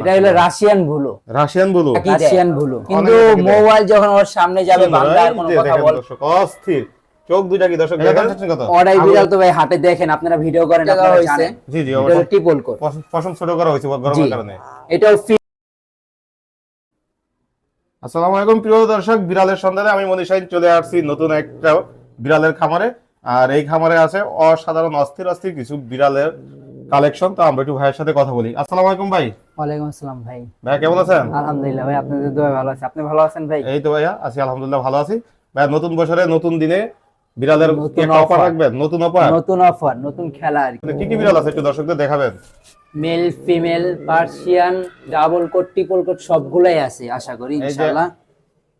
এটা হলো রাশিয়ান ভুলো। রাশিয়ান ব্লু রাশিয়ান ভুলো। কিন্তু। মোবাইল যখন ওর সামনে যাবে সুন্দর, বাংলা আর কোনো কথা বল দর্শক, অস্থির। চোখ দুইটা কি দর্শক বিড়াল তো ভাই হাটে দেখেন আপনারা ভিডিও করেন আপনারা জানেন। জি জি এটা পশম ছোট করা হয়েছে গরমের কারণে। এটা আসসালামু আলাইকুম প্রিয় দর্শক বিড়ালের সন্ধানে আমি মনীষাইন চলে আসছি নতুন একটা বিড়ালের খামারে। আর এই খামারে আছে অসাধারণ অস্থির অস্থির কিছু বিড়ালের কালেকশন তো আমরা একটু ভাইয়ের সাথে কথা বলি। আসসালামু আলাইকুম ভাই। ওয়ালাইকুম আসসালাম ভাই। ভাই কেমন আছেন? আলহামদুলিল্লাহ ভাই আপনাদের দোয়া ভালো আছে। আপনি ভালো আছেন ভাই? এই তো ভাইয়া আছি আলহামদুলিল্লাহ ভালো আছি। ভাই নতুন বছরে নতুন দিনে বিড়ালের একটা অফার রাখবেন? নতুন অফার নতুন অফার নতুন খেলা আর কি। কি কি বিড়াল আছে একটু দর্শকদের দেখাবেন? Male female Persian double coat triple coat সবগুলাই আছে আশা করি ইনশাআল্লাহ।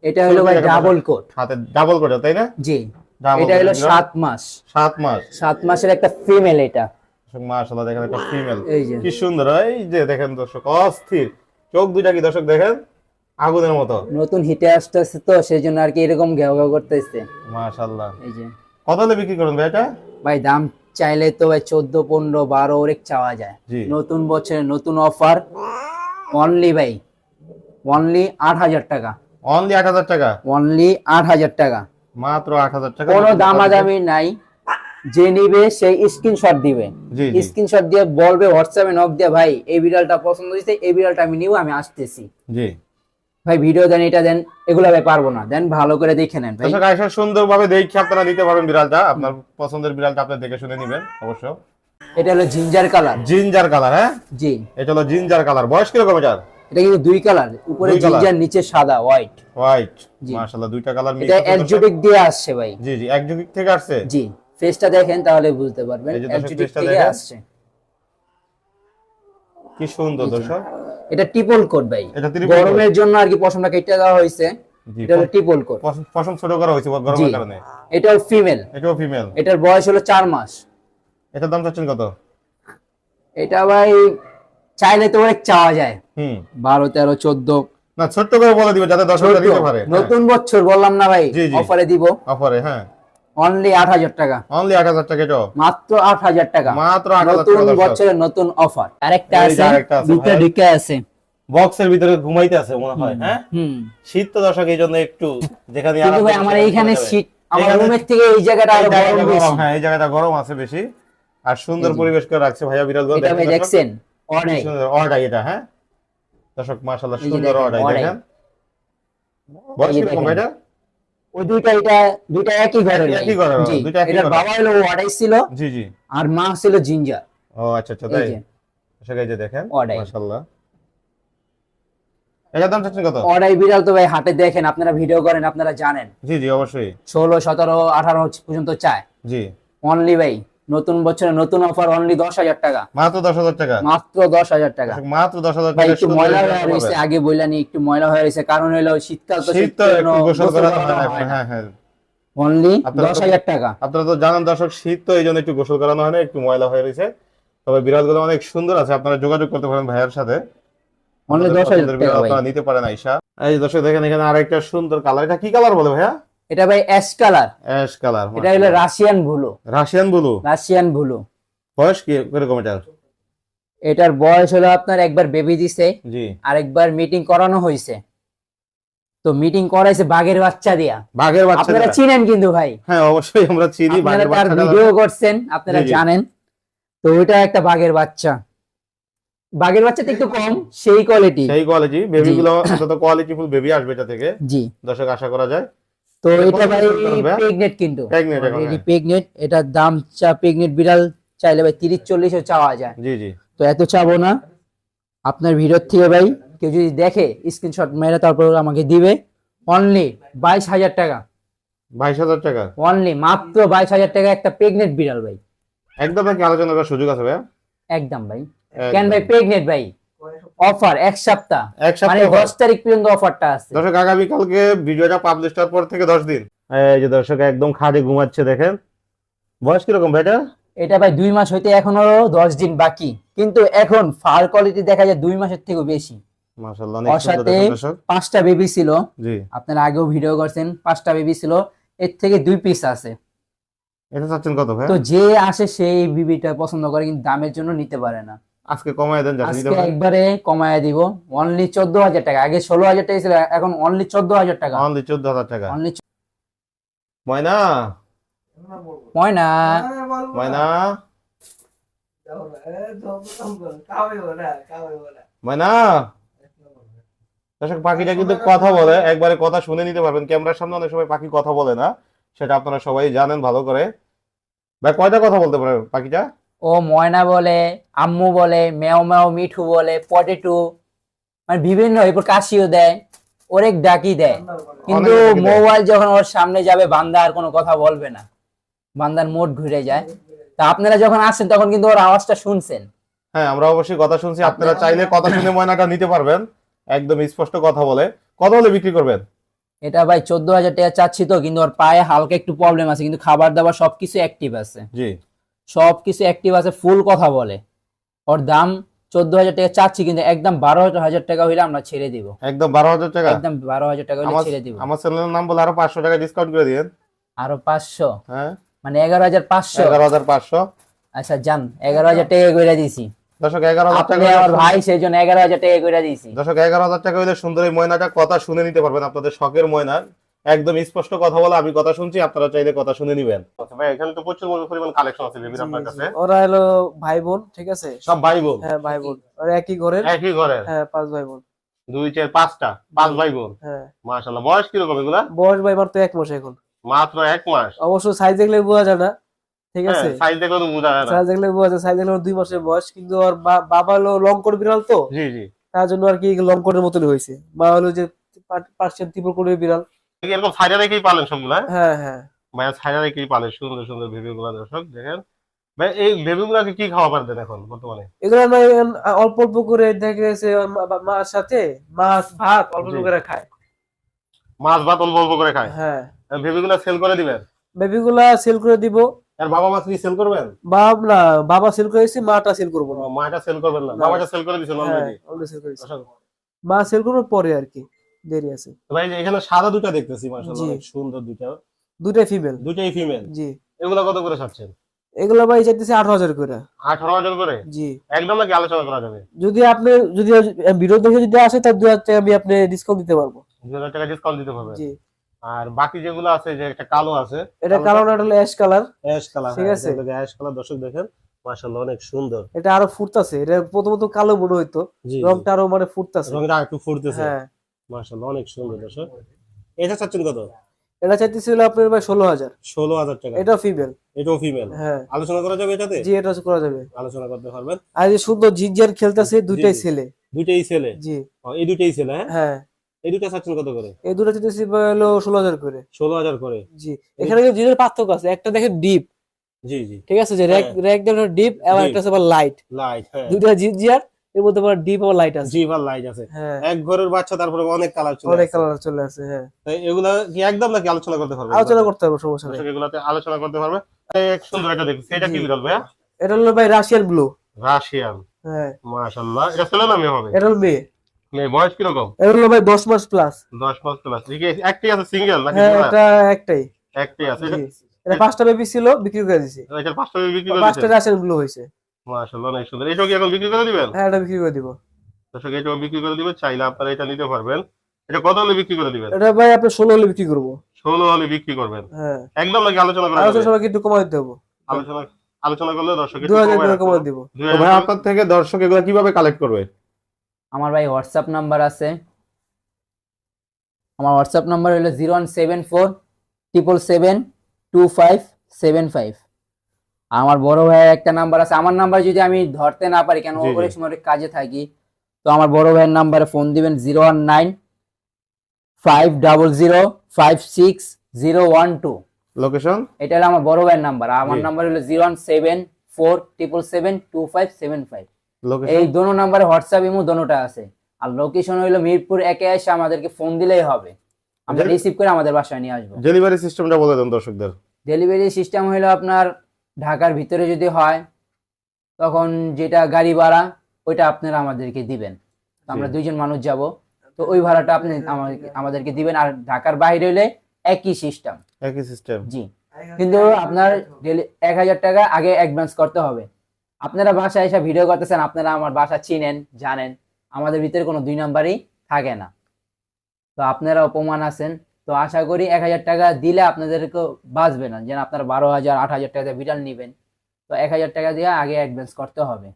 এটা হলো ভাই ডাবল কোট হাতে ডাবল করে তাই না? জি। এটা হলো coat, সাত মাস। সাত মাস। সাত মাসের একটা ফিমেল এটা। মাশাআল্লাহ দেখেন একটা ফিমেল এই যে। কি সুন্দর এই যে দেখেন দর্শক অস্থির। চোখ দুইটা কি দর্শক দেখেন? আগুনের মতো। নতুন হিটে আসতেছে তো সেই জন্য আর কি এরকম ঘেউ ঘেউ করতেছে। মাশাআল্লাহ। এই যে। কত হলে বিক্রি করেন ভাই এটা? ভাই দাম চাইলে তো ভাই চোদ্দ পনেরো বারো ওরেক চাওয়া যায়। নতুন বছরের নতুন অফার অনলি ভাই অনলি আট হাজার টাকা। অনলি আট হাজার টাকা? অনলি আট হাজার টাকা। মাত্র আট হাজার টাকা। কোনো দামাদামি নাই। যে নিবে সেই স্ক্রিনশট দিবে। স্ক্রিনশট দিয়ে বলবে হোয়াটসঅ্যাপে নক দিয়ে ভাই এই বিড়ালটা পছন্দ হয়েছে এই বিড়ালটা আমি নিব আমি আসতেছি। জি। ভাই ভিডিও দেন এটা দেন এগুলো ভাই পারব না। দেন ভালো করে দেখে নেন ভাই। দর্শক সুন্দরভাবে দেখে আপনারা নিতে পারবেন বিড়ালটা। আপনার পছন্দের বিড়ালটা আপনি দেখে শুনে নেবেন অবশ্য। এটা হলো জিঞ্জার কালার জিঞ্জার কালার হ্যাঁ? জি। এটা হলো জিঞ্জার কালার বয়স কীরকম এটার? এটা কিন্তু দুই কালার উপরে জিঞ্জার নিচে সাদা হোয়াইট হোয়াইট। মাশাআল্লাহ দুইটা কালার মিলে এটা একজোটিক দিয়ে আসছে ভাই। জি জি একজোটিক থেকে আসছে? জি। ফেসটা দেখেন তাহলে বুঝতে পারবেন টা থেকে আসছে। কি সুন্দর দর্শক। এটা ট্রিপল কোড ভাই। এটা গরমের জন্য আর কি পশমটা কেটে দেওয়া হয়েছে। এটা হলো ট্রিপল কোড পশম- ছোট করা হয়েছে গরমের কারণে। এটাও ফিমেল এটাও ফিমেল এটার বয়স হলো চার মাস। এটার দাম চাচ্ছেন কত? এটা ভাই চাইলে তো অনেক চাওয়া যায়। হুম। বারো তেরো চোদ্দ। না ছোট্ট করে বলে দিবে যাতে দর্শকরা নিতে পারে। নতুন বছর বললাম না ভাই। অফারে দিব। অফারে হ্যাঁ। অনলি আট হাজার টাকা। অনলি আট হাজার টাকা এটাও? মাত্র আট হাজার টাকা। মাত্র আট হাজার নতুন টাকা বছরের নতুন অফার আরেকটা আছে আরেকটা আছে, ভিতরে ঢুকে আছে। বক্সের ভিতরে ঘুমাইতে আছে মনে হয় হ্যাঁ? হুম। শীত তো দর্শক এই জন্য একটু যেখানে কিন্তু আরাম ভাই আমার এইখানে শীত আমার রুমের থেকে এই জায়গাটা আরও গরম বেশি। হ্যাঁ এই জায়গাটা গরম আছে বেশি। আর সুন্দর পরিবেশ করে রাখছে ভাইয়া বিরাজ এটা ভাই দেখছেন অনেক অর্ডাই এটা হ্যাঁ? দর্শক মাশাআল্লাহ সুন্দর দেখেন, অর্ডাই অর্ডাই। দেখেন। বয়স যে এটা ওই দুইটা এটা দুইটা একই ঘরের একই ঘরের, দুইটা একই ঘরের। বাবা হলো ওয়াডাই ছিল জি জি। আর মা ছিল জিঞ্জার। ও আচ্ছা আচ্ছা তাই? দেখেন অর্ডাই। মাশাআল্লাহ। এটার দাম চাচ্ছেন কত? অর্ডাই বিড়াল তো ভাই হাটে দেখেন আপনারা ভিডিও করেন আপনারা জানেন। জি জি অবশ্যই। ষোলো সতেরো আঠারো পর্যন্ত চায়। জি। অনলি ভাই। নতুন বছরে নতুন অফার অনলি দশ হাজার টাকা। মাত্র দশ হাজার টাকা? মাত্র দশ হাজার টাকা। মাত্র দশ হাজার টাকা একটু ময়লা হয়ে। রয়েছে আগে বইলা নি একটু ময়লা হয়ে রয়েছে কারণ হলো শীতকাল তো শীত তো একটু গোসল করা হয় হ্যাঁ হ্যাঁ অনলি দশ হাজার টাকা। আপনারা তো জানেন দর্শক শীত তো এই জন্য একটু গোসল করানো হয় না একটু ময়লা হয়ে রয়েছে। তবে বিড়ালগুলো অনেক সুন্দর আছে আপনারা যোগাযোগ করতে পারেন ভাইয়ের সাথে। অনলি দশ হাজার টাকা আপনারা নিতে পারেন আইসা এই দর্শক দেখেন এখানে আরেকটা সুন্দর কালার এটা কি কালার বলে ভাইয়া? এটা ভাই অ্যাশ কালার। অ্যাশ কালার এটা হলো রাশিয়ান ভুলো রাশিয়ান ব্লু? রাশিয়ান ভুলো বয়স কি কীরকম এটার এটার বয়স হলো আপনার একবার বেবি দিছে জি। আর একবার মিটিং করানো হয়েছে তো মিটিং করাইছে বাঘের বাচ্চা দিয়া। বাঘের বাচ্চা আপনারা চিনেন কিন্তু ভাই। হ্যাঁ অবশ্যই আমরা চিনি আপনারা বাঘের তার ভিডিও করছেন আপনারা। জানেন। তো ওইটা একটা বাঘের বাচ্চা। বাঘের বাচ্চাটা একটু কম সেই কোয়ালিটি সেই কোয়ালিটি বেবি গুলো অন্তত কোয়ালিটি ফুল বেবি আসবে এটা থেকে। জি। দর্শক আশা করা যায়। তো এটা ভাই? প্রেগনেট কিন্তু। প্রেগনেট এটার দাম চা প্রেগনেট বিড়াল চাইলে ভাই তিরিশ চল্লিশও চাওয়া যায়। জি জি। তো এত চাবো না। আপনার ভিডিওর থেকে ভাই কেউ যদি দেখে স্ক্রিনশট মেরে তারপর আমাকে দিবে। অনলি বাইশ হাজার টাকা। বাইশ হাজার টাকা? অনলি মাত্র বাইশ হাজার টাকা একটা প্রেগনেট বিড়াল ভাই। একদম নাকি আলোচনা করার সুযোগ আছে ভাই একদম ভাই। কেন ভাই প্রেগনেট ভাই? অফার এক সপ্তাহ। এক মানে সপ্তাহ দশ তারিখ পর্যন্ত অফারটা আছে। দর্শক আগামীকালকে ভিডিওটা পাবলিশ হওয়ার পর থেকে দশ দিন। এই যে দর্শক একদম খাটে ঘুমাচ্ছে দেখেন। বয়স কীরকম ভাইটা? এটা ভাই দুই মাস হইতে এখনও দশ দিন বাকি। কিন্তু এখন ফার কোয়ালিটি দেখা যায় দুই মাসের থেকেও বেশি। মাশাআল্লাহ অনেক সুন্দর দেখেন দর্শক। পাঁচটা বেবি ছিল। জি। আপনারা আগেও ভিডিও করছেন পাঁচটা বেবি ছিল। এর থেকে দুই পিস আছে। এটা চাচ্ছেন কত ভাই? তো যে আসে সেই বিবিটা পছন্দ করে কিন্তু দামের জন্য নিতে পারে না। আজকে কমায় দেন আজকে একবারে কমায় দিব। অনলি চোদ্দ হাজার টাকা। আগে ষোলো হাজার টাকা ছিল এখন অনলি চোদ্দ হাজার টাকা। অনলি চোদ্দ হাজার টাকা অনলি ময়না? ময়না? ময়না? ময়না? দর্শক পাখিটা কিন্তু কথা বলে একবারে কথা শুনে নিতে পারবেন। ক্যামেরার সামনে অনেক সময় পাখি কথা বলে না সেটা আপনারা সবাই জানেন ভালো করে। ভাই কয়টা কথা বলতে পারে পাখিটা? ও ময়না বলে আম্মু বলে মেও মেও মিঠু বলে পটেটু মানে বিভিন্ন এরপর কাশিও দেয় অনেক ডাকি দেয়। কিন্তু। মোবাইল যখন ওর সামনে যাবে বান্দা আর কোনো কথা বলবে না। বান্দার মোড ঘুরে যায়। তা আপনারা যখন আসছেন তখন কিন্তু ওর আওয়াজটা শুনছেন। হ্যাঁ আমরা অবশ্যই কথা শুনছি। আপনারা চাইলে কথা শুনে ময়নাটা নিতে পারবেন। একদম স্পষ্ট কথা বলে। কত হলে বিক্রি করবেন? এটা ভাই চোদ্দ হাজার টাকা চাচ্ছি তো কিন্তু ওর পায়ে হালকা একটু প্রবলেম আছে কিন্তু খাবার দাবার সবকিছু অ্যাক্টিভ আছে। জি। সবকিছু অ্যাক্টিভ আছে ফুল কথা বলে। ওর দাম চোদ্দ হাজার টাকা চাচ্ছি কিন্তু একদম বারো হাজার টাকা হইলে আমরা ছেড়ে দিব। একদম বারো হাজার টাকা? একদম বারো হাজার টাকা হইলে ছেড়ে দিব। আমার চ্যানেলের নাম বলে আরও পাঁচশো টাকা ডিসকাউন্ট করে দিন আরও পাঁচশো? হ্যাঁ। মানে এগারো হাজার পাঁচশো? এগারো হাজার পাঁচশো। আচ্ছা যান এগারো হাজার টাকা করে দিছি। দর্শক এগারো হাজার টাকা আমার ভাই সেই জন্য এগারো হাজার টাকা করে দিয়েছি দর্শক এগারো হাজার টাকা হইলে সুন্দর এই ময়নাটা কথা শুনে নিতে পারবেন আপনাদের শখের ময়না। একদম স্পষ্ট কথা বলে আমি কথা শুনছি আপনারা চাইলে কথা শুনে নিবেন। ভাই এখানে তো প্রচুর পরিমাণ কালেকশন আছে বেবির আপনার কাছে। ওরা হলো ভাই বোন ঠিক আছে? সব ভাই বোন হ্যাঁ ভাই বোন ওরা একই ঘরের? একই ঘরের? হ্যাঁ পাঁচ ভাই বোন দুই চার পাঁচটা? পাঁচ ভাই বোন হ্যাঁ। মাশাল্লাহ বয়স কীরকম এগুলা? বয়স ভাই মাত্র এক মাস এখন। মাত্র এক মাস? অবশ্য সাইজ দেখলে বোঝা যায় না ঠিক হ্যাঁ, আছে? সাইজ দেখলে তো বোঝা যায় না। সাইজ দেখলে বোঝা যায় সাইজ দেখলে দুই মাসের বয়স কিন্তু ওর বাবা হলো লং কোট বিড়াল তো? জি জি। তার জন্য আর কি লং কোটের মতনই হয়েছে। মা হলো যে পার্সিয়ান ত্রিপুর কোটের বিড়াল। এরকম সাইডে রেখেই পালেন সবগুলা হ্যাঁ? হ্যাঁ ভাইয়া ছায়া রেখেই পালে সুন্দর সুন্দর বেবি গুলা দর্শক দেখেন। ভাই এই বেবি গুলাকে কি খাওয়া পারতেন এখন বর্তমানে? এগুলো আমরা অল্প অল্প করে দেখে গেছে মার সাথে মাছ ভাত অল্প অল্প করে খায়। মাছ ভাত অল্প অল্প করে খায়? হ্যাঁ। বেবি গুলা সেল করে দিবেন? বেবি গুলা সেল করে দিব। আর বাবা মাছ কি সেল করবেন? বাপ না বাবা সেল করেছি মাটা সেল করব না। মাটা সেল করবেন না। বাবাটা সেল করে দিয়েছেন হ্যাঁ অলরেডি already sell করেছি। মা সেল করব পরে আর কি। দেরি আছে। ভাই এখানে সাদা দুটো দেখতেছি মাশাআল্লাহ অনেক সুন্দর দুটো দুটাই ফিমেল দুটোই ফিমেল জি। এগুলা কত করে ছাড়ছেন? এগুলো ভাই চাইতেছি আঠারো হাজার করে। আঠারো হাজার করে? জি। একদম নাকি আলোচনা করা যাবে? যদি আপনি যদি বিরোধ দেখে যদি আসে তার দু হাজার টাকা আমি আপনি ডিসকাউন্ট দিতে পারব। দুই হাজার টাকা ডিসকাউন্ট দিতে জি। আর বাকি যেগুলো আছে যে একটা কালো আছে এটা কালো না হলো অ্যাশ কালার অ্যাশ কালার ঠিক আছে। অ্যাশ কালার দর্শক দেখেন মাশাআল্লাহ অনেক সুন্দর। এটা আরও ফুটতাছে এটা প্রথমত কালো মনে হইতো রংটা আরও মানে ফুটতাছে। রঙটা একটু ফুটতেছে। হ্যাঁ। অনেক সুন্দর দর্শক। এটা চাচ্ছেন কত? এটা চাইতেছিল আপনার ভাই ষোলো হাজার। ষোলো হাজার টাকা। এটাও ফিমেল এটাও ফিমেল হ্যাঁ। আলোচনা করা যাবে এটাতে? জি এটা করা যাবে। আলোচনা করতে পারবেন। আর যে সুন্দর জিঞ্জার খেলতেছে দুইটাই ছেলে। দুইটাই ছেলে? জি। এই দুইটাই ছেলে হ্যাঁ? হ্যাঁ। এই দুইটা চাচ্ছেন কত করে? এই দুটো চাইতেছি হলো ষোলো হাজার করে। ষোলো হাজার করে। জি। এখানে কিন্তু পার্থক্য আছে। একটা দেখেন ডিপ জি জি। ঠিক আছে? যে র্যাক। র্যাক ডিপ এবং একটা আছে আবার লাইট লাইট জিঞ্জার এর মধ্যে আবার ডিপ আবার লাইট আছে। জি বা লাইট আছে। এক ঘরের বাচ্চা তারপরে অনেক কালার চলে অনেক কালার চলে আসে হ্যাঁ। এগুলা কি একদম নাকি আলোচনা করতে পারবে? আলোচনা করতে হবে সমস্যা নেই। এগুলাতে আলোচনা করতে পারবে। এক সুন্দর একটা কি জি। বিড়াল ভাইয়া? এটা হলো ভাই রাশিয়ান ব্লু রাশিয়ান হ্যাঁ। মাশাআল্লাহ এটা ছেলে না মেয়ে হবে? এটা হলো মেয়ে। মেয়ে বয়স কীরকম? এটা হলো ভাই দশ মাস প্লাস দশ পাঁচ প্লাস একটি আছে সিঙ্গেল নাকি হ্যাঁ এটা একটাই। একটি আছে। এটা পাঁচটা বেবি ছিল বিক্রি করে দিছি। এটা পাঁচটা করে বিক্রি করে পাঁচটা রাশিয়ান ব্লু হয়েছে। মাশাআল্লাহ অনেক সুন্দর। কি এখন বিক্রি করে দিবেন? হ্যাঁ এটা বিক্রি করে দিব। দর্শক এটাও বিক্রি করে দিবেন চাইলে আপনারা এটা নিতে পারবেন। এটা কত হলে বিক্রি করে দিবেন? এটা ভাই আপনি ষোলো হলে বিক্রি করব। ষোলো হলে বিক্রি করবেন। হ্যাঁ। একদম নাকি আলোচনা করা আলোচনা একটু কমাই দিতে হব। আলোচনা আলোচনা করলে দর্শক করে কমাই দিব। ভাই আপনার থেকে দর্শক এগুলো কীভাবে কালেক্ট করবে? আমার ভাই হোয়াটসঅ্যাপ নাম্বার আছে। আমার হোয়াটসঅ্যাপ নাম্বার হলো zero one seven four triple seven two five seven five আমার বড় ভাইয়ের একটা নাম্বার আছে। আমার নাম্বার যদি আমি ধরতে না পারি কেন। অনেক সময় কাজে থাকি। তো আমার বড় ভাইয়ের নাম্বারে ফোন দিবেন zero one nine five double zero five six zero one two location এটা হলো আমার বড় ভাইয়ের নাম্বার আমার নাম্বার হলো zero one seven four triple seven two five seven five এই দোনো নাম্বারে হোয়াটসঅ্যাপ ইমো দোনোটা আছে। আর লোকেশন হইল মিরপুর একে এসে আমাদেরকে ফোন দিলেই হবে। আমরা রিসিভ করে আমাদের বাসায় নিয়ে আসব। ডেলিভারি সিস্টেমটা বলে দেন দর্শকদের। ডেলিভারি সিস্টেম হইল আপনার ঢাকার ভিতরে যদি হয় তখন যেটা গাড়ি ভাড়া ওইটা আপনারা আমাদেরকে দিবেন। আমরা দুইজন মানুষ যাব তো ওই ভাড়াটা আপনি আমাদেরকে- দিবেন। আর ঢাকার বাইরে হলে একই সিস্টেম একই সিস্টেম জি। কিন্তু আপনার ডেলি এক হাজার টাকা আগে অ্যাডভান্স করতে হবে। আপনারা বাসায় এসে ভিডিও করতেছেন আপনারা আমার বাসা চিনেন জানেন। আমাদের ভিতরে কোনো দুই নাম্বারই থাকে না। তো আপনারা অপমান আছেন তো আশা করি এক হাজার টাকা দিলে আপনাদেরকে বাঁচবে না। যেন আপনার বারো হাজার, আট হাজার টাকা বিড়াল নেবেন। তো এক হাজার টাকা দিয়ে আগে অ্যাডভান্স করতে হবে।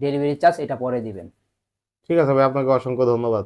ডেলিভারি চার্জ এটা পরে দিবেন। ঠিক আছে ভাই, আপনাকে অসংখ্য ধন্যবাদ।